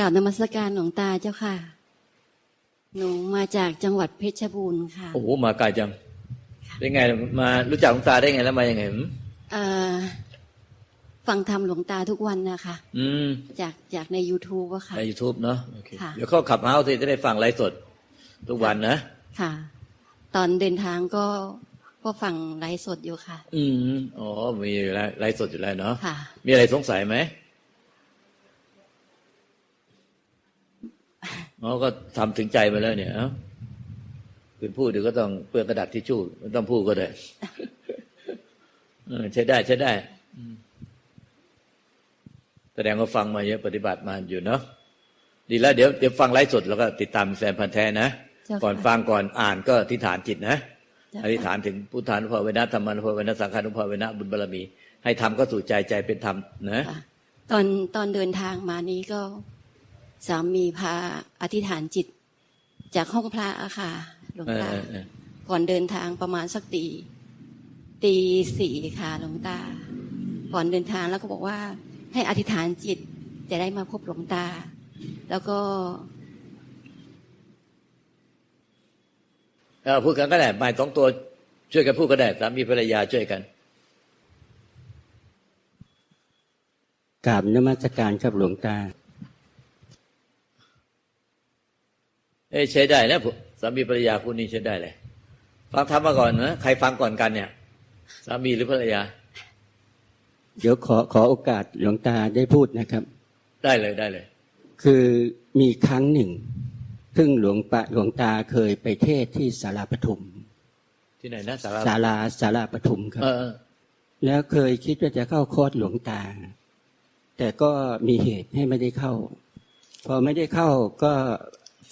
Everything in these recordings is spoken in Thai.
กราบนมัสการหลวงตาเจ้าค่ะ หนูมาจากจังหวัดเพชรบูรณ์ค่ะ โอ้โหมาไกลจัง เป็นไงมารู้จักหลวงตาได้ไงแล้วมายังไงหืมเอ่อฟังธรรมหลวงตาทุกวันนะคะอืมจากจากใน YouTube อะค่ะในยูทูบเนาะโอเคค่ะเดี๋ยวเข้าขับเฮาส์สิจะได้ฟังไลฟ์สด ทุกวันนะ ค่ะ ตอนเดินทางก็ก็ฟังไลฟ์สดอยู่ค่ะ อืมอ๋อมีอยู่แล้วไลฟ์สดอยู่แล้วเนาะค่ะมีอะไรสงสัยไหม อ๋อก็ทำถึงใจมาแล้วเนี่ยเอ้าคุณพูดเดี๋ยวก็ต้องเปลือกกระดาษทิชชู่ไม่ต้องพูดก็ได้เออใช้ได้ใช้ได้อืมแสดงว่าฟังมาเยอะปฏิบัติมาอยู่เนาะดีแล้วเดี๋ยวเดี๋ยวฟังไลฟ์สดแล้วก็ติดตามแฟนพันธ์แท้นะเจ้าค่ะก่อนฟังก่อนอ่านก็อธิษฐานจิตนะเจ้าอธิษฐานถึงพุทธานุภาเวนะธรรมานุภาเวนะสังฆานุภาเวนะบุญบารมี ให้ทำก็สู่ใจใจเป็นธรรมนะค่ะตอนตอนเดินทางมานี้ก็ สามีพาอธิษฐานจิต จากห้องพระอะค่ะ หลวงเออตาเออเออก่อนเดินทางประมาณสักตีตีสี่ค่ะหลวงตา ก่อนเดินทางแล้วก็บอกว่า ให้อธิษฐานจิตจะได้มาพบหลวงตา แล้วก็เออพูดกันก็ได้หมายสองตัวช่วยกันพูดก็ได้สามีภรรยาช่วยกันกราบนมัสการครับหลวงตา เอ้ยใช้ได้นะผมสามีภรรยาคู่นี้ใช้ได้เลยฟังธรรมมาก่อนนะใครฟังก่อนกันเนี่ย สามีหรือภรรยา เดี๋ยวขอขอโอกาสหลวงตาได้พูดนะครับ ได้เลยได้เลย คือมีครั้งหนึ่งซึ่งหลวงปะหลวงตาเคยไปเทศที่สาราปทุม ที่ไหนนะสาราศาลาศาลาปทุมครับเออเออแล้วเคยคิดว่าจะเข้าคอร์สหลวงตา แต่ก็มีเหตุให้ไม่ได้เข้า พอไม่ได้เข้าก็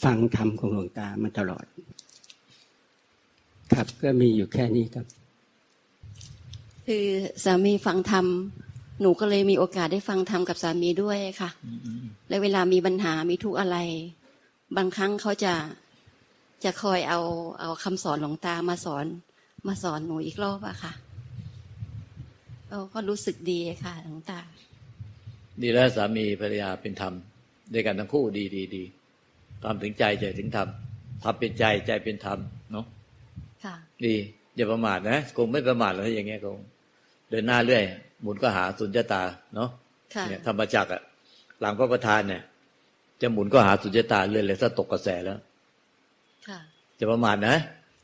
ฟังธรรมของหลวงตามาตลอด ครับก็มีอยู่แค่นี้ครับ คือสามีฟังธรรมหนูก็เลยมีโอกาสได้ฟังธรรมกับสามีด้วยค่ะอืมอืมและเวลามีปัญหามีทุกข์อะไร บางครั้งเขาจะจะคอยเอาเอาคำสอนหลวงตามาสอน มาสอนหนูอีกรอบอะค่ะเราก็รู้สึกดีค่ะหลวงตา ดีแล้วสามีภรรยาเป็นธรรมด้วยกันทั้งคู่ดีดีดี ทำถึงใจใจถึงธรรมทำเป็นใจใจเป็นธรรมเนาะค่ะดีอย่าประมาทนะคงไม่ประมาทแล้วถ้าอย่างเงี้ยคงเดินหน้าเรื่อย หมุนก็หาสุญญตาเนาะค่ะเนี่ยธรรมจักรอะหลังพระประธานเนี่ย จะหมุนก็หาสุญญตาเรื่อยเลยถ้าตกกระแสแล้วค่ะจะประมาทนะ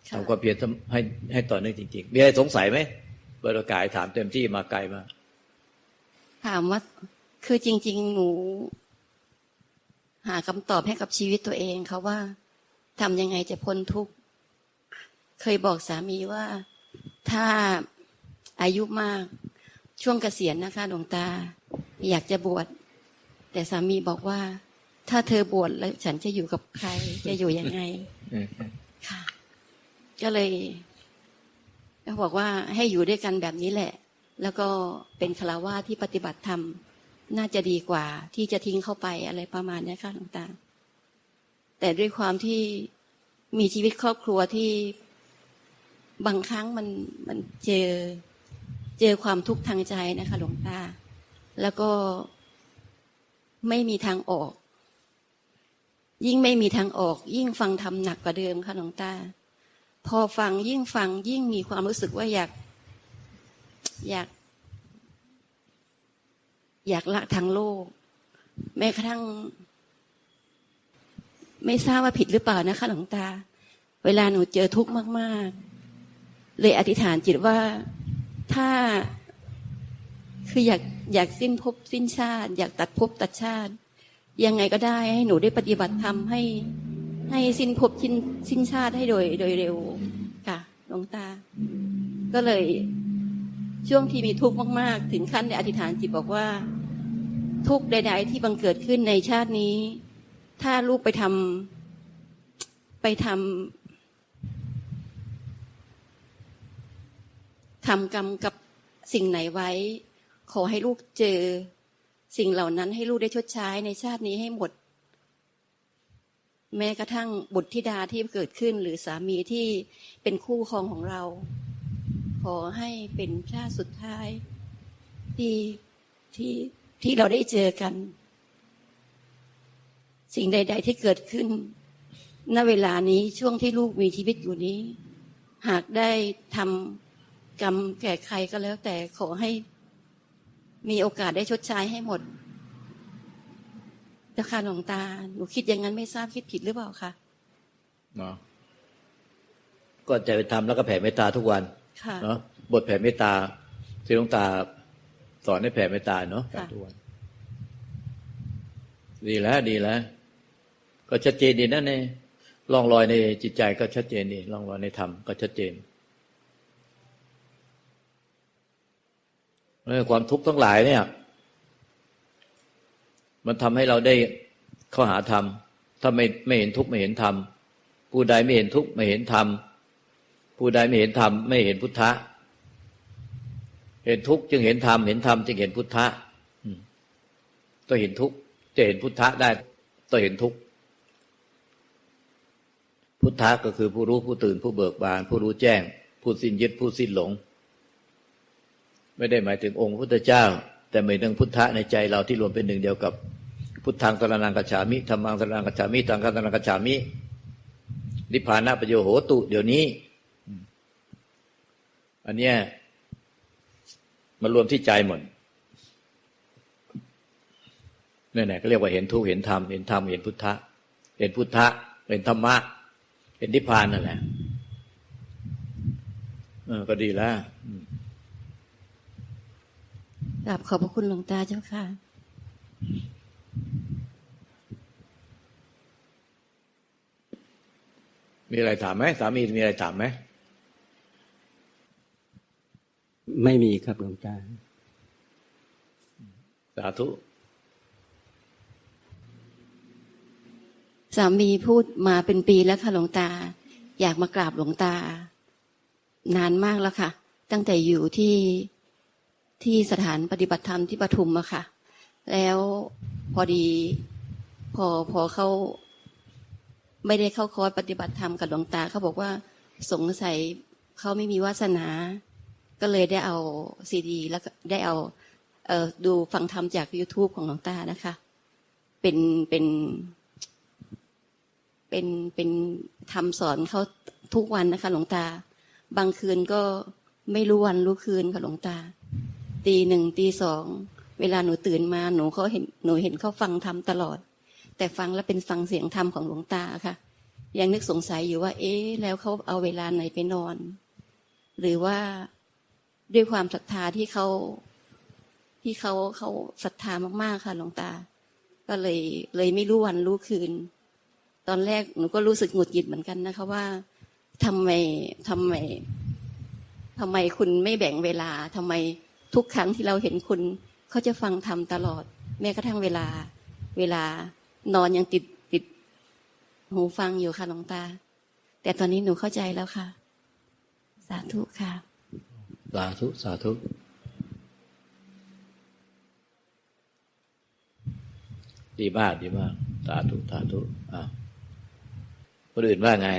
ค่ะทำความเพียรทำให้ให้ต่อเนื่องจริงๆมีอะไรสงสัยไหมเปิดโอกาสถามเต็มที่มาไกลมากถามว่าคือจริง ๆ หนู หาคำตอบให้กับชีวิตตัวเองค่ะว่าทำยังไงจะพ้นทุกข์ เคยบอกสามีว่าถ้าอายุมากช่วงเกษียณนะคะหลวงตา อยากจะบวช แต่สามีบอกว่า ถ้าเธอบวชแล้วฉันจะอยู่กับใคร จะอยู่ยังไงค่ะ ก็เลยก็บอกว่าให้อยู่ด้วยกันแบบนี้แหละ แล้วก็เป็นคารวาที่ปฏิบัติธรรม น่าจะดีกว่า ที่จะทิ้งเข้าไปอะไรประมาณนี้ค่ะหลวงตา แต่ด้วยความที่มีชีวิตครอบครัวที่บางครั้งมันมันเจอเจอความทุกข์ทางใจนะคะหลวงตา แล้วก็ไม่มีทางออก ยิ่งไม่มีทางออก ยิ่งฟังทำหนักกว่าเดิมค่ะหลวงตา พอฟังยิ่งฟังยิ่งมีความรู้สึกว่าอยาก อยาก อยากละทางโลก แม้กระทั่ง ไม่ทราบว่าผิดหรือเปล่านะคะ หลวงตา เวลาหนูเจอทุกข์มาก ๆ เลยอธิษฐานจิตว่าถ้าคืออยากอยากสิ้นภพสิ้นชาติ อยากตัดภพตัดชาติ ยังไงก็ได้ให้หนูได้ปฏิบัติธรรมให้ ให้สิ้นภพสิ้นสิ้นชาติให้โดยโดยเร็วค่ะหลวงตา ก็เลย ช่วงที่มีทุกข์มากๆ ถึงขั้นได้อธิษฐานจิตบอกว่า ทุกข์ใด ๆ ที่บังเกิดขึ้นในชาตินี้ ถ้าลูกไปทำไปทำทำกรรมกับสิ่งไหนไว้ ขอให้ลูกเจอ สิ่งเหล่านั้นให้ลูกได้ชดใช้ในชาตินี้ให้หมด แม้กระทั่งบุตรธิดาที่เกิดขึ้นหรือสามีที่เป็นคู่ครองของเรา ขอให้เป็นชาติสุดท้ายที่ที่ที่เราได้เจอกัน สิ่งใด ๆ ที่เกิดขึ้น ณเวลานี้ช่วงที่ลูกมีชีวิตอยู่นี้ หากได้ทำกรรมแก่ใครก็แล้ว แต่ขอให้มีโอกาสได้ชดใช้ให้หมดเจ้าค่ะหลวงตา หนูคิดอย่างนั้นไม่ทราบคิดผิดหรือเปล่าคะเนาะก็จะไปทำแล้วก็แผ่เมตตาทุกวัน เนาะบทแผ่เมตตาที่หลวงตาสอนให้แผ่เมตตาเนาะค่ะทุกวันดีแล้วดีแล้ว ก็ชัดเจนดีนะเนี่ยร่องรอยในจิตใจก็ชัดเจนดีร่องรอยในธรรมก็ชัดเจนเออความทุกข์ทั้งหลายเนี่ย มันทำให้เราได้เข้าหาธรรม ถ้าไม่ไม่เห็นทุกข์ไม่เห็นธรรม ผู้ใดไม่เห็นทุกข์ไม่เห็นธรรม ผู้ใดไม่เห็นธรรมไม่เห็นพุทธะ เห็นทุกข์จึงเห็นธรรมเห็นธรรมจึงเห็นพุทธะต้องเห็นทุกข์จะเห็นพุทธะได้ต้องเห็นทุกข์พุทธะก็คือผู้รู้ผู้ตื่นผู้เบิกบาน ผู้รู้แจ้ง ผู้สิ้นยึดผู้สิ้นหลง ไม่ได้หมายถึงองค์พุทธเจ้า แต่หมายถึงพุทธะในใจเราที่รวมเป็นหนึ่งเดียวกับพุทธังสรนังกัจฉามิธรรมังสรนังกัจฉามิตังฆสรนังกัจฉามินิพพานะประโยโหตุ เดี๋ยวนี้ อันเนี้ยมารวมที่ใจหมดนี่นแหละก็เรียกว่าเห็นทุกข์เห็นธรรมเห็นธรรมเห็นพุทธะเห็นพุทธะเห็นธรรมะเห็นนิพพานนั่นแหละเออก็ดีแล้วอืมกราบขอบพระคุณหลวงตาเจ้าค่ะมีอะไรถามไหมสามีมีอะไรถามไหม ไม่มีครับหลวงตาสาธุสามีพูดมาเป็นปีแล้วค่ะหลวงตา อยากมากราบหลวงตา นานมากแล้วค่ะ ตั้งแต่อยู่ที่ที่สถานปฏิบัติธรรมที่ปทุมอะค่ะ แล้วพอดีพอพอเขาไม่ได้เข้าคอร์สปฏิบัติธรรมกับหลวงตาเขาบอกว่าสงสัยเขาไม่มีวาสนา ก็เลยได้เอาซีดี แล้วก็ได้เอาเออดูฟังธรรมจาก YouTube ของหลวงตานะคะ เป็นเป็นเป็นเป็นทำสอนเขาทุกวันนะคะ หลวงตา บางคืนก็ไม่รู้วันรู้คืนค่ะหลวงตา ตีหนึ่งตีสองเวลาหนูตื่นมาหนูเขาเห็นหนูเห็นเขาฟังธรรมตลอด แต่ฟังแล้วเป็นฟังเสียงธรรมของหลวงตาค่ะ ยังนึกสงสัยอยู่ว่า เอ๊ะ แล้วเขาเอาเวลาไหนไปนอน หรือว่า ด้วยความศรัทธาที่เขาที่เขาเขาศรัทธามากๆค่ะหลวงตา ก็เลยเลยไม่รู้วันรู้คืน ตอนแรกหนูก็รู้สึกหงุดหงิดเหมือนกันนะคะว่าทำไมทำไมทำไมคุณไม่แบ่งเวลาทำไมทุกครั้งที่เราเห็นคุณเขาจะฟังทำตลอด แม้กระทั่งเวลา เวลานอนยังติดติด หูฟังอยู่ค่ะหลวงตา แต่ตอนนี้หนูเข้าใจแล้วค่ะ สาธุค่ะ สาธุสาธุ ดีมากดีมาก สาธุสาธุอ่าคนอื่นว่าไง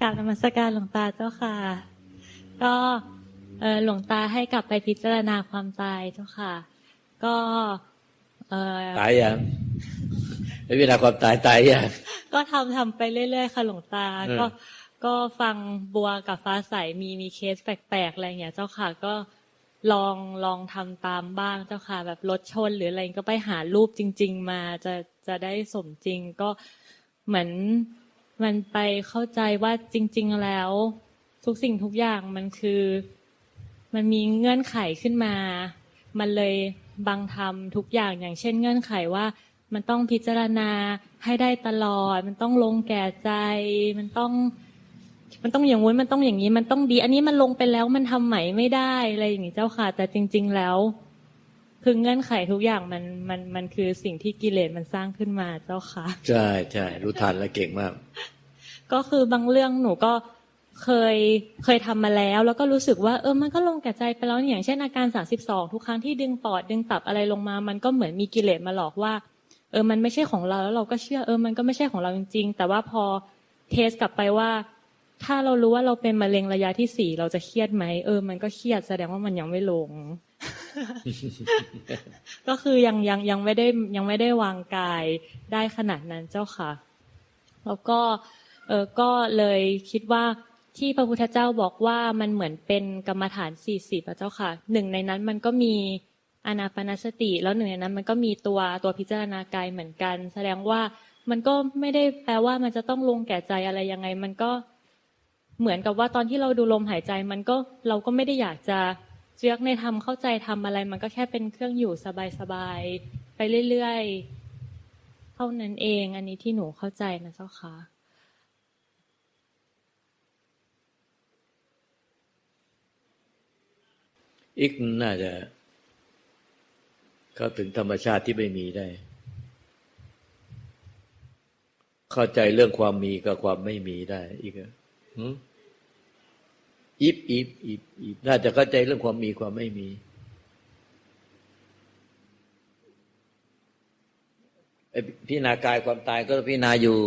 กราบนมัสการหลวงตาเจ้าค่ะ ก็เอ่อหลวงตาให้กลับไปพิจารณาความตายเจ้าค่ะ ก็เอ่อตายยัง ไม่เวลาความตายตายยังก็ทำทำไปเรื่อยๆค่ะหลวงตา ก็ก็ฟังบัวกับฟ้าใสมีมีเคสแปลกๆอะไรอย่างเงี้ยเจ้าค่ะก็ลองลองทำตามบ้างเจ้าค่ะ แบบรถชนหรืออะไรก็ไปหารูปจริง ๆ มาจะจะได้สมจริงก็เหมือนมันไปเข้าใจว่าจริง ๆ แล้ว ทุกสิ่งทุกอย่างมันคือ มันมีเงื่อนไขขึ้นมา มันเลยบังทำทุกอย่างอย่างเช่น เงื่อนไขว่า มันต้องพิจารณาให้ได้ตลอด มันต้องลงแก่ใจ มันต้อง มันต้องอย่างงู้นมันต้องอย่างนี้ มันต้องดี อันนี้มันลงไปแล้วมันทำใหม่ไม่ได้อะไรอย่างนี้เจ้าค่ะ แต่จริง ๆ แล้วคือเงื่อนไขทุกอย่างมันมันมันคือสิ่งที่กิเลสมันสร้างขึ้นมาเจ้าค่ะ ใช่ใช่รู้ทันและเก่งมาก ก็คือบางเรื่องหนูก็เคยเคยทำมาแล้ว แล้วก็รู้สึกว่าเออมันก็ลงแก่ใจไปแล้วนี่อย่างเช่นอาการสาสิบสองทุกครั้งที่ดึงปอดดึงตับอะไรลงมา มันก็เหมือนมีกิเลสมาหลอกว่าเออมันไม่ใช่ของเราแล้วเราก็เชื่อเออมันก็ไม่ใช่ของเราจริง ๆ แต่ว่าพอเทสกลับไปว่า ถ้าเรารู้ว่าเราเป็นมะเร็งระยะที่สี่เราจะเครียดไหมเออ มันก็เครียดแสดงว่ามันยังไม่ลง ก็คือยังยังยังไม่ได้ยังไม่ได้วางกายได้ขนาดนั้นเจ้าค่ะ แล้วก็เออก็เลยคิดว่าที่พระพุทธเจ้าบอกว่ามันเหมือนเป็นกรรมฐานสี่สิบอะเจ้าค่ะหนึ่งในนั้นมันก็มี อานาปนาสติ แล้วหนึ่งในนั้น มันก็มีตัวตัวพิจารณากายเหมือนกัน แสดงว่ามันก็ไม่ได้แปลว่ามันจะต้องลงแก่ใจอะไรยังไง มันก็เหมือนกับว่าตอนที่เราดูลมหายใจ มันก็เราก็ไม่ได้อยากจะเจือกในทำเข้าใจทำอะไร มันก็แค่เป็นเครื่องอยู่สบายๆไปเรื่อยๆเท่านั้นเอง อันนี้ที่หนูเข้าใจนะเจ้าค่ะอีกน่าจะ เข้าถึงธรรมชาติที่ไม่มีได้ เข้าใจเรื่องความมีกับความไม่มีได้ อีกอหืมอีบอีบอีบอีบน่าจะเข้าใจเรื่องความมีความไม่มีพิจารณากายความตายก็พิจารณาอยู่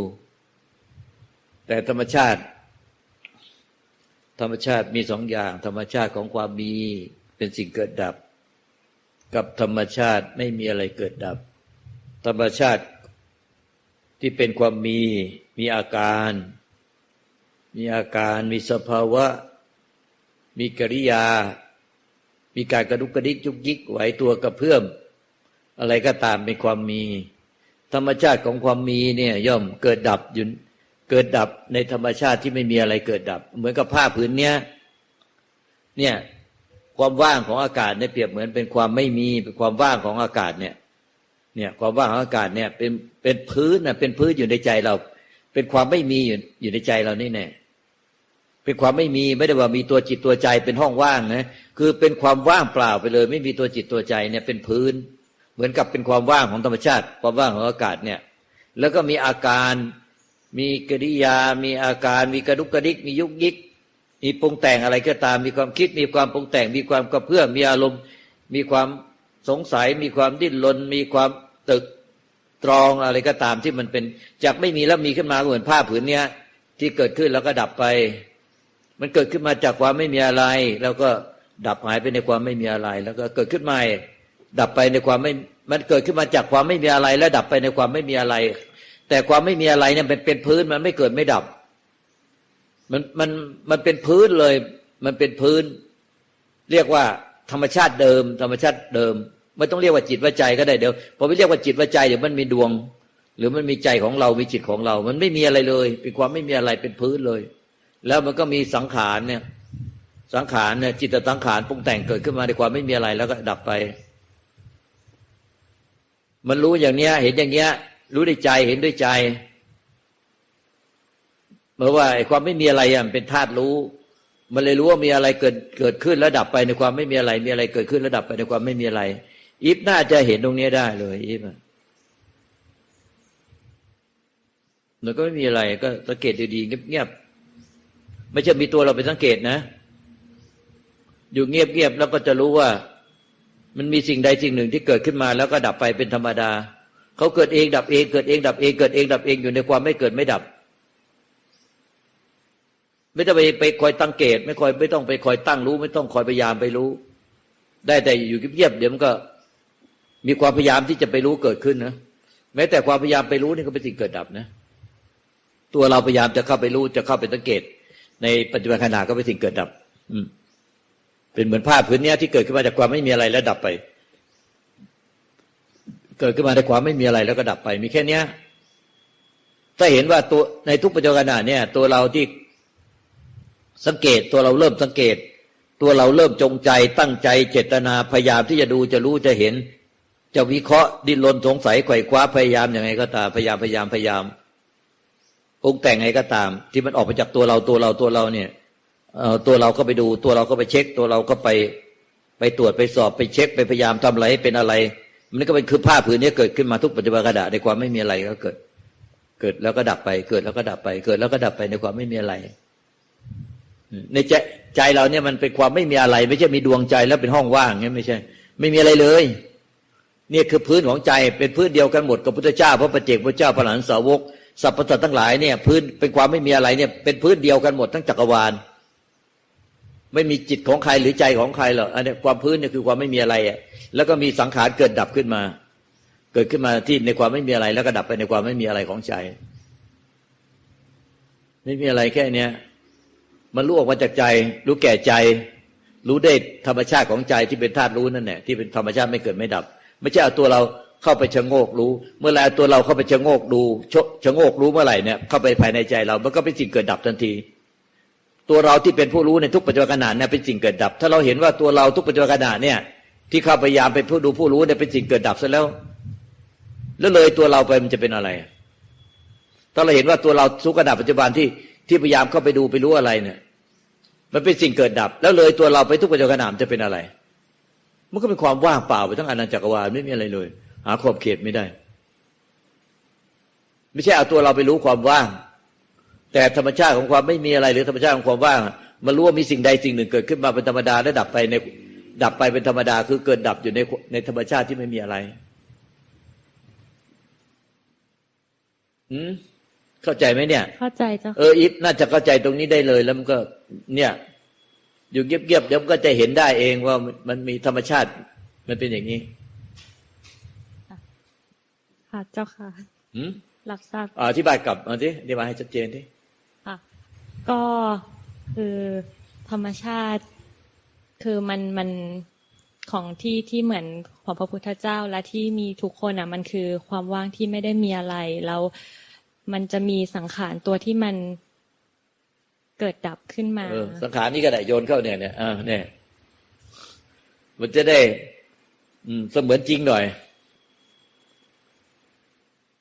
แต่ธรรมชาติ ธรรมชาติมีสองอย่าง ธรรมชาติของความมีเป็นสิ่งเกิดดับ กับธรรมชาติไม่มีอะไรเกิดดับ ธรรมชาติที่เป็นความมีมีอาการ มีอาการมีสภาวะ มีกิริยา มีการกระดุกกระดิกยุกยิกไหวตัวกระเพื่อม อะไรก็ตามเป็นความมี ธรรมชาติของความมีเนี่ยย่อมเกิดดับอยู่เกิดดับในธรรมชาติที่ไม่มีอะไรเกิดดับ เหมือนกับผ้าผืนเนี้ยเนี่ย ความว่างของอากาศเนี่ยเปรียบเหมือนเป็นความไม่มีเป็นความว่างของอากาศเนี่ย เนี่ยความว่างของอากาศเนี่ยเป็นเป็นพื้นนะเป็นพื้นอยู่ในใจเรา เป็นความไม่มีอยู่อยู่ในใจเรานี่แน่เป็นความไม่มีไม่ได้ว่ามีตัวจิตตัวใจเป็นห้องว่างนะคือเป็นความว่างเปล่าไปเลย ไม่มีตัวจิตตัวใจเนี่ยเป็นพื้น เหมือนกับเป็นความว่างของธรรมชาติ ความว่างของอากาศเนี่ยแล้วก็มีอาการมีกิริยา มีอาการ มีกระดุกกระดิก มียุกยิก มีปรุงแต่งอะไรก็ตาม มีความคิด มีความปรุงแต่ง มีความกระเพื่อมมีอารมณ์ มีความสงสัย มีความดิ้นรน มีความตึกตรองอะไรก็ตามที่มันเป็นจากไม่มีแล้วมีขึ้นมาเหมือนผ้าผืนเนี้ยที่เกิดขึ้นแล้วก็ดับไป มันเกิดขึ้นมาจากความไม่มีอะไร แล้วก็ดับหายไปในความไม่มีอะไร แล้วก็เกิดขึ้นใหมาดับไปในความไม่มันเกิดขึ้นมาจากความไม่มีอะไร แล้วดับไปในความไม่มีอะไร แต่ความไม่มีอะไรเนี่ยเป็นเป็นพื้นมันไม่เกิดไม่ดับ มันมันมันเป็นพื้นเลย มันเป็นพื้น เรียกว่าธรรมชาติเดิม ธรรมชาติเดิม ไม่ต้องเรียกว่าจิตว่าใจก็ได้เดี๋ยวพอไปเรียกว่าจิตว่าใจเดี๋ยวมันมีดวง หรือมันมีใจของเรามีจิตของเรา มันไม่มีอะไรเลย เป็นความไม่มีอะไรเป็นพื้นเลย แล้วมันก็มีสังขารเนี่ย สังขารเนี่ยจิตสังขารปรุงแต่งเกิดขึ้นมาในความไม่มีอะไรแล้วก็ดับไป มันรู้อย่างเนี้ย เห็นอย่างเนี้ย รู้ด้วยใจเห็นด้วยใจ เมื่อว่าไอ้ความไม่มีอะไรอะมันเป็นธาตุรู้ มันเลยรู้ว่ามีอะไรเกิดเกิดขึ้นแล้วดับไปในความไม่มีอะไร มีอะไรเกิดขึ้นแล้วดับไปในความไม่มีอะไร อีฟน่าจะเห็นตรงนี้ได้เลยอีฟมันก็ไม่มีอะไรก็สังเกตดีๆเงียบๆไม่ใช่มีตัวเราไปสังเกตนะ อยู่เงียบๆแล้วก็จะรู้ว่า มันมีสิ่งใดสิ่งหนึ่งที่เกิดขึ้นมา แล้วก็ดับไปเป็นธรรมดาเขาเกิดเองดับเองเกิดเองดับเองเกิดเองดับเองอยู่ในความไม่เกิดไม่ดับ ไม่ต้องไปไปคอยตั้งเกต ไม่คอยไม่ต้องไปคอยตั้งรู้ ไม่ต้องคอยพยายามไปรู้ ได้แต่อยู่เงียบๆเดี๋ยวมันก็มีความพยายามที่จะไปรู้เกิดขึ้นนะแม้แต่ความพยายามไปรู้นี่ก็เป็นสิ่งเกิดดับนะ ตัวเราพยายามจะเข้าไปรู้จะเข้าไปสังเกต ในปัจจุบันขณะก็เป็นสิ่งเกิดดับ อืม เป็นเหมือนผ้าผืนเนี้ยที่เกิดขึ้นมาจากความไม่มีอะไรแล้วดับไป เกิดขึ้นมาในความไม่มีอะไรแล้วก็ดับไป มีแค่เนี้ยถ้าเห็นว่าตัวในทุกปัจจุบันขณะเนี่ย ตัวเราที่ สังเกตตัวเราเริ่มสังเกต ตัวเราเริ่มจงใจตั้งใจเจตนาพยายามที่จะดูจะรู้จะเห็น จะวิเคราะห์ดิ้นรนสงสัยไขว่คว้าพยายามอย่างไรก็ตามพยายามพยายามพยายามปรุงแต่งไงก็ตาม ที่มันออกมาจากตัวเราตัวเราตัวเราเนี่ยตัวเราก็ไปดูตัวเราก็ไปเช็ค ตัวเราก็ไปไปตรวจไปสอบไปเช็ค ไปพยายามทำอะไรให้เป็นอะไร มันก็เป็นคือผ้าผืนนี้เกิดขึ้นมาทุกปัจจุบันขณะดาษในความไม่มีอะไรก็เกิด เกิดแล้วก็ดับไป เกิดแล้วก็ดับไป เกิดแล้วก็ดับไปในความไม่มีอะไร ในใจใจเราเนี่ยมันเป็นความไม่มีอะไร ไม่ใช่มีดวงใจแล้วเป็นห้องว่างเงี้ยไม่ใช่ ไม่มีอะไรเลย เนี่ยคือพื้นของใจเป็นพื้นเดียวกันหมดกับพุทธเจ้าพระปฏิเจกพุทธเจ้าพระหลานสาวกสรรพสัตว์ทั้งหลายเนี่ยพื้นเป็นความไม่มีอะไรเนี่ยเป็นพื้นเดียวกันหมดทั้งจักรวาล ไม่มีจิตของใครหรือใจของใครหรอกอันนี้ความพื้นเนี่ยคือความไม่มีอะไรอะแล้วก็มีสังขารเกิดดับขึ้นมา เกิดขึ้นมาที่ในความไม่มีอะไร แล้วก็ดับไปในความไม่มีอะไรของใจ ไม่มีอะไรแค่เนี้ย มันรู้ออกมาจากใจ รู้แก่ใจ รู้ได้ธรรมชาติของใจที่เป็นธาตุรู้นั่นแหละที่เป็นธรรมชาติไม่เกิดไม่ดับ ไม่ใช่เอาตัวเราเข้าไปชะโงกรู้ เมื่อไรเอาตัวเราเข้าไปชะโงกดูชะชะโงกรู้เมื่อไหร่เนี่ยเข้าไปภายในใจเรา มันก็เป็นสิ่งเกิดดับทันที ตัวเราที่เป็นผู้รู้ในทุกปัจจุบันขณะเนี่ยเป็นสิ่งเกิดดับ ถ้าเราเห็นว่าตัวเราทุกปัจจุบันขณะเนี่ย ที่เข้าพยายามเป็นผู้ดูผู้รู้เนี่ยเป็นสิ่งเกิดดับซะแล้ว แล้วเลยตัวเราไปมันจะเป็นอะไร ถ้าเราเห็นว่าตัวเราทุกขณะปัจจุบันที่ ที่พยายามเข้าไปดูไปรู้อะไรเนี่ย มันเป็นสิ่งเกิดดับ แล้วเลยตัวเราไปทุกปัจจุบันขณะมันจะเป็นอะไร มันก็เป็นความว่างเปล่าไปทั้งอนันจักรวาลไม่มีอะไรเลย หาขอบเขตไม่ได้ ไม่ใช่เอาตัวเราไปรู้ความว่าง แต่ธรรมชาติของความไม่มีอะไร หรือธรรมชาติของความว่างมันรู้ว่ามีสิ่งใดสิ่งหนึ่งเกิดขึ้นมาเป็นธรรมดาและดับไปในดับไปเป็นธรรมดาคือเกิดดับอยู่ในในธรรมชาติที่ไม่มีอะไร อืม เข้าใจไหมเนี่ย เข้าใจเจ้าเอออีฟน่าจะเข้าใจตรงนี้ได้เลยแล้วมันก็ เนี่ย อยู่เงียบๆเดี๋ยวมันก็จะเห็นได้เองว่ามันมีธรรมชาติ มันเป็นอย่างนี้ค่ะเจ้าค่ะหืมรับทราบอ่าอธิบายกลับมาที่อธิบายให้ชัดเจนที่ค่ะ ก็คือธรรมชาติ คือมันมันของที่ที่เหมือนของพระพุทธเจ้าและที่มีทุกคนอะ มันคือความว่างที่ไม่ได้มีอะไรแล้ว มันจะมีสังขารตัวที่มันเกิดดับขึ้นมาออสังขารนี่ก็ได้โยนเข้าเนี่ยเนี่ยอ่าเนี่ยมันจะได้ อืมเสมือนจริงหน่อย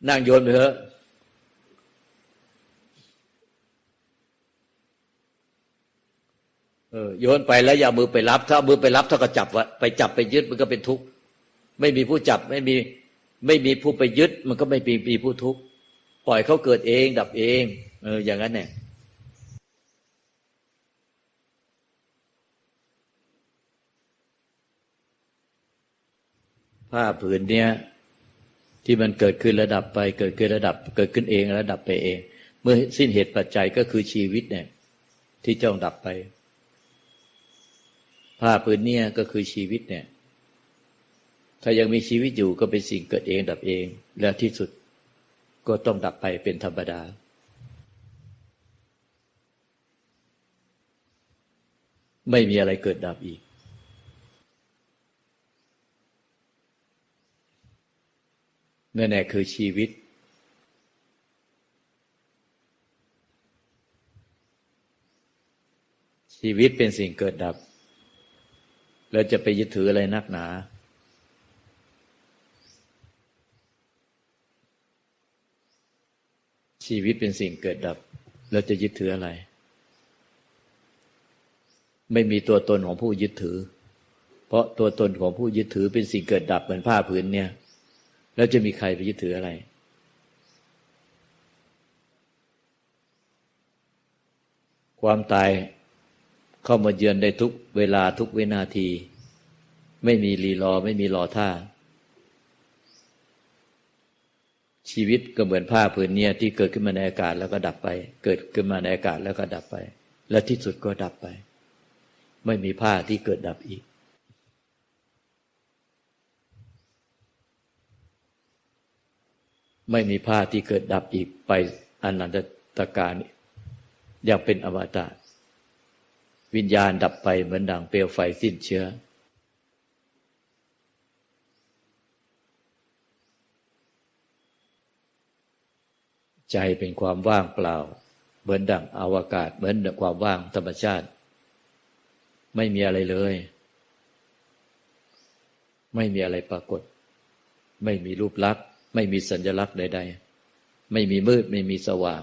นั่งโยนไปเถอะเออโยนไปแล้วอย่ามือไปรับ ถ้ามือไปรับเท่ากับจับว้ไปจับไปยึดมันก็เป็นทุกข์ไม่มีผู้จับไม่มี ไม่มีผู้ไปยึด มันก็ไม่มีมีผู้ทุกข์ ปล่อยเขาเกิดเองดับเอง เออ อย่างนั้นเนี่ยผ้าผืนเนี้ยที่มันเกิดขึ้นระดับไปเกิดขึ้นระดับ เกิดขึ้นเองระดับไปเอง เมื่อสิ้นเหตุปัจจัยก็คือชีวิตเนี่ย ที่จ้องดับไป ผ้าผืนเนี้ยก็คือชีวิตเนี่ย ถ้ายังมีชีวิตอยู่ก็เป็นสิ่งเกิดเองดับเอง แล้วที่สุด ก็ต้องดับไปเป็นธรรมดา ไม่มีอะไรเกิดดับอีก นั่นแหละคือชีวิต ชีวิตเป็นสิ่งเกิดดับ เราจะไปยึดถืออะไรนักหนา ชีวิตเป็นสิ่งเกิดดับ เราจะยึดถืออะไร ไม่มีตัวตนของผู้ยึดถือ เพราะตัวตนของผู้ยึดถือเป็นสิ่งเกิดดับเหมือนผ้าผืนเนี่ย แล้วจะมีใครไปยึดถืออะไร ความตายเข้ามาเยือนได้ทุกเวลาทุกวินาที ไม่มีรีรอไม่มีรอท่า ชีวิตก็เหมือนผ้าผืนเนี่ยที่เกิดขึ้นมาในอากาศแล้วก็ดับไป เกิดขึ้นมาในอากาศแล้วก็ดับไป และที่สุดก็ดับไป ไม่มีผ้าที่เกิดดับอีก ไม่มีผ้าที่เกิดดับอีกไปอนันตการอย่างเป็นอมตะวิญญาณดับไปเหมือนดังเปลวไฟสิ้นเชื้อ ใจเป็นความว่างเปล่า เหมือนดั่งอวกาศ เหมือนความว่างธรรมชาติ ไม่มีอะไรเลย ไม่มีอะไรปรากฏ ไม่มีรูปลักษณ์ ไม่มีสัญลักษณ์ใด ๆ ไม่มีมืดไม่มีสว่าง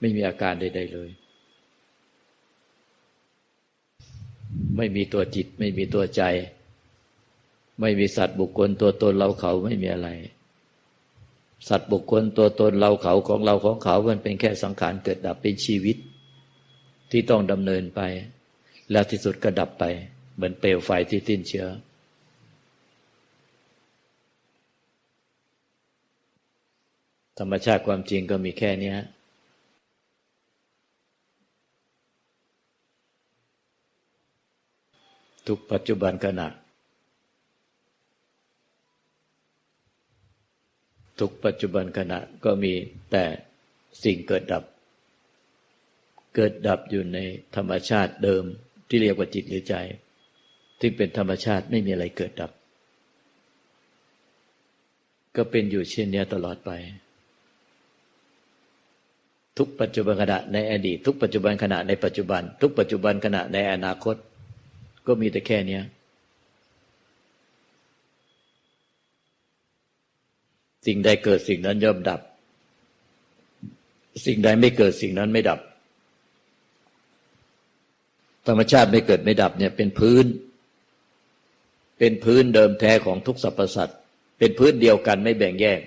ไม่มีอาการใด ๆ เลย ไม่มีตัวจิต ไม่มีตัวใจ ไม่มีสัตว์บุคคลตัวตนเราเขาไม่มีอะไร สัตว์บุคคลตัวตนเราเขาของเราของเขา มันเป็นแค่สังขารเกิดดับเป็นชีวิต ที่ต้องดำเนินไป แล้วที่สุดก็ดับไป เหมือนเปลวไฟที่สิ้นเชื้อ ธรรมชาติความจริงก็มีแค่เนี้ยทุกปัจจุบันขณะ ทุกปัจจุบันขณะก็มีแต่สิ่งเกิดดับ เกิดดับอยู่ในธรรมชาติเดิมที่เรียกว่าจิตหรือใจที่เป็นธรรมชาติไม่มีอะไรเกิดดับ ก็เป็นอยู่เช่นนี้ตลอดไป ทุกปัจจุบันขณะในอดีต ทุกปัจจุบันขณะในปัจจุบัน ทุกปัจจุบันขณะในอนาคต ก็มีแต่แค่เนี้ย สิ่งใดเกิดสิ่งนั้นย่อมดับ สิ่งใดไม่เกิดสิ่งนั้นไม่ดับ ธรรมชาติไม่เกิดไม่ดับเนี่ยเป็นพื้น เป็นพื้นเดิมแท้ของทุกสรรพสัตว์เป็นพื้นเดียวกันไม่แบ่งแยก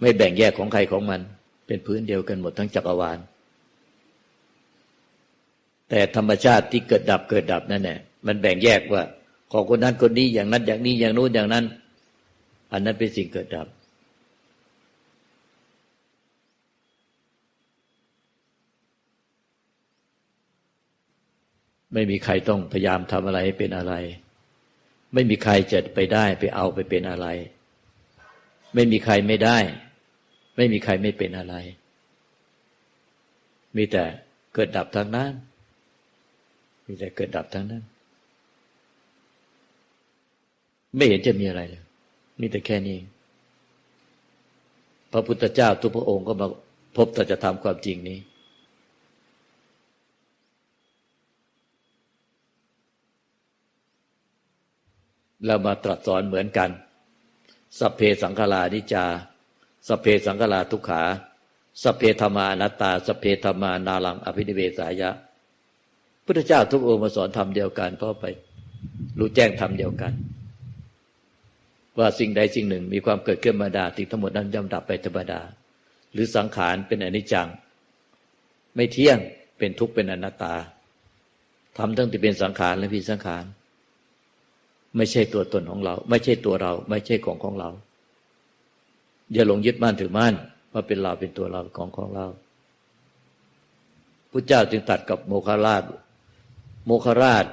ไม่แบ่งแยกของใครของมัน เป็นพื้นเดียวกันหมดทั้งจักรวาล แต่ธรรมชาติที่เกิดดับเกิดดับนั่นแหละมันแบ่งแยกว่า ของคนนั้นคนนี้อย่างนั้นอย่างนี้อย่างนู้นอย่างนั้น อันนั้นเป็นสิ่งเกิดดับ ไม่มีใครต้องพยายามทำอะไรให้เป็นอะไร ไม่มีใครจะไปได้ไปเอาไปเป็นอะไร ไม่มีใครไม่ได้ ไม่มีใครไม่เป็นอะไร มีแต่เกิดดับทั้งนั้น มีแต่เกิดดับทั้งนั้น ไม่เห็นจะมีอะไรเลย มีแต่แค่นี้ พระพุทธเจ้าทุกพระองค์ก็มาพบแต่จะทำความจริงนี้เรามาตรัสสอนเหมือนกัน สัพเพสังขารานิจา สัพเพสังขาราทุกขา สัพเพธรรมานัตตา สัพเพธรรมานาลัง อภินิเวสายะ พุทธเจ้าทุกองค์มาสอนธรรมเดียวกันเพราะไป รู้แจ้งธรรมเดียวกัน ว่าสิ่งใดสิ่งหนึ่งมีความเกิดขึ้นธรรมดาสิ่งทั้งหมดนั้นย่อมดับไปธรรมดา หรือสังขารเป็นอนิจจัง ไม่เที่ยงเป็นทุกข์เป็นอนัตตาทำตั้งแต่เป็นสังขารและพิสังขาร ไม่ใช่ตัวตนของเรา ไม่ใช่ตัวเรา ไม่ใช่ของของเรา อย่าหลงยึดมั่นถือมั่นว่าเป็นเราเป็นตัวเราของของเราพุทธเจ้าจึงตัดกับโมคราช โมคคราช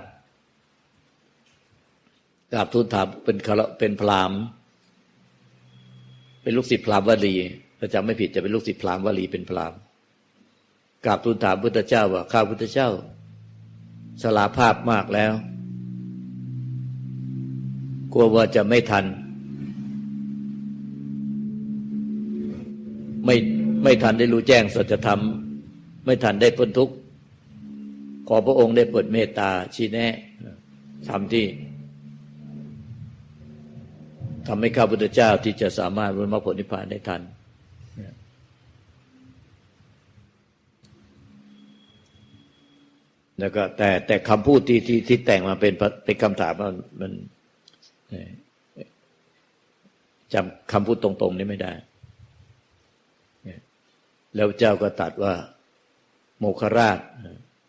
กราบทูลถามเป็นคารเป็นพราหมณ์เป็นลูกศิษย์พราหมณ์วลีถ้าจำไม่ผิดจะเป็นลูกศิษย์พราหมณ์วลีเป็นพราหมณ์กราบทูลถามพุทธเจ้าว่าข้าพุทธเจ้าสลาภาพมากแล้ว กลัวว่าจะไม่ทัน ไม่ไม่ทันได้รู้แจ้งสัจธรรม ไม่ทันได้พ้นทุกข์ ขอพระองค์ได้โปรดเมตตาชี้แนะทำที่ ทำให้ข้าพุทธเจ้าที่จะสามารถบรู้มรรคผลนิพพานได้ทัน แล้วก็แต่แต่คำพูดที่ที่ที่แต่งมาเป็นเป็นคำถามมันมันจำคำพูดตรงๆนี้ไม่ได้ แล้วเจ้าก็ตัดว่า โมคราช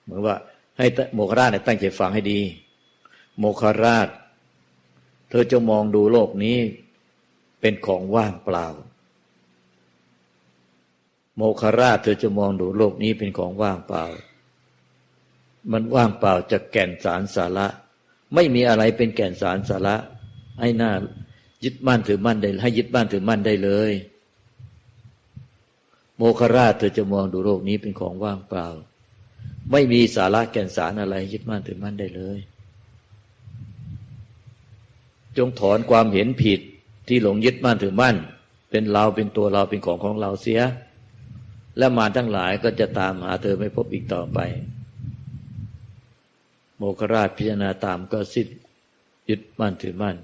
เหมือนว่า ให้โมคราชเนี่ยตั้งใจฟังให้ดี โมคราช เธอจะมองดูโลกนี้เป็นของว่างเปล่า โมคราชเธอจะมองดูโลกนี้เป็นของว่างเปล่า มันว่างเปล่าจากแก่นสารสาระ ไม่มีอะไรเป็นแก่นสารสาระให้หน้ายึดมั่นถือมั่นได้ให้ยึดมั่นถือมั่นได้เลย โมคราชเธอจะมองดูโลกนี้เป็นของว่างเปล่า ไม่มีสาระแก่นสารอะไรยึดมั่นถือมั่นได้เลย จงถอนความเห็นผิดที่หลงยึดมั่นถือมั่น เป็นเราเป็นตัวเราเป็นของของเราเสีย และมาทั้งหลายก็จะตามหาเธอไม่พบอีกต่อไป โมคราชพิจารณาตามก็สิ้นยึดมั่นถือมั่น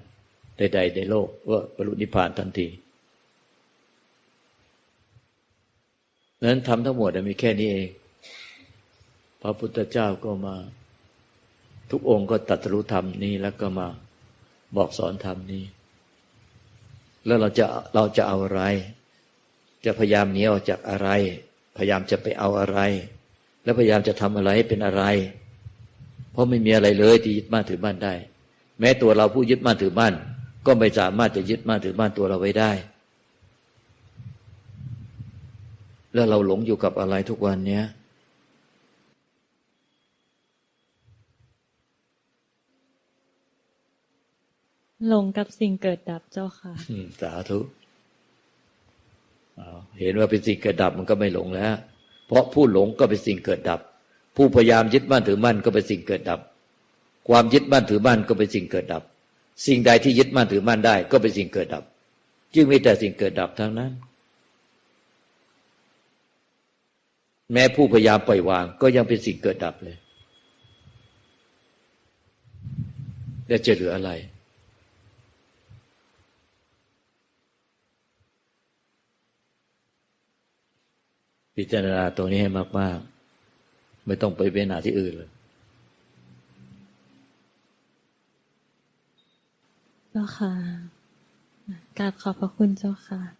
ใดๆในโลกว่าบรรลุนิพพานทันทีนั้นทำทั้งหมดมีแค่นี้เอง พระพุทธเจ้าก็มา ทุกองค์ก็ตัดรู้ธรรมนี้แล้วก็มา บอกสอนธรรมนี้ แล้วเราจะเราจะเอาอะไร จะพยายามหนีออกจากอะไร พยายามจะไปเอาอะไร แล้วพยายามจะทำอะไรให้เป็นอะไร เพราะไม่มีอะไรเลยที่ยึดมั่นถือมั่นได้ แม้ตัวเราผู้ยึดมั่นถือมั่น ก็ไม่สามารถจะยึดมั่นถือมั่นตัวเราไว้ได้ แล้วเราหลงอยู่กับอะไรทุกวันเนี้ย หลงกับสิ่งเกิดดับเจ้าค่ะสาธุเอาเห็นว่าเป็นสิ่งเกิดดับมันก็ไม่หลงแล้ว เพราะผู้หลงก็เป็นสิ่งเกิดดับ ผู้พยายามยึดมั่นถือมั่นก็เป็นสิ่งเกิดดับ ความยึดมั่นถือมั่นก็เป็นสิ่งเกิดดับ สิ่งใดที่ยึดมั่นถือมั่นได้ ก็เป็นสิ่งเกิดดับ จึงมีแต่สิ่งเกิดดับทั้งนั้น แม้ผู้พยายามปล่อยวาง ก็ยังเป็นสิ่งเกิดดับเลย แล้วจะเหลืออะไร พิจารณาตัวนี้ให้มาก ๆ ไม่ต้องไปเวนาที่อื่นเลยเจ้าค่ะกราบขอบพระคุณเจ้าค่ะ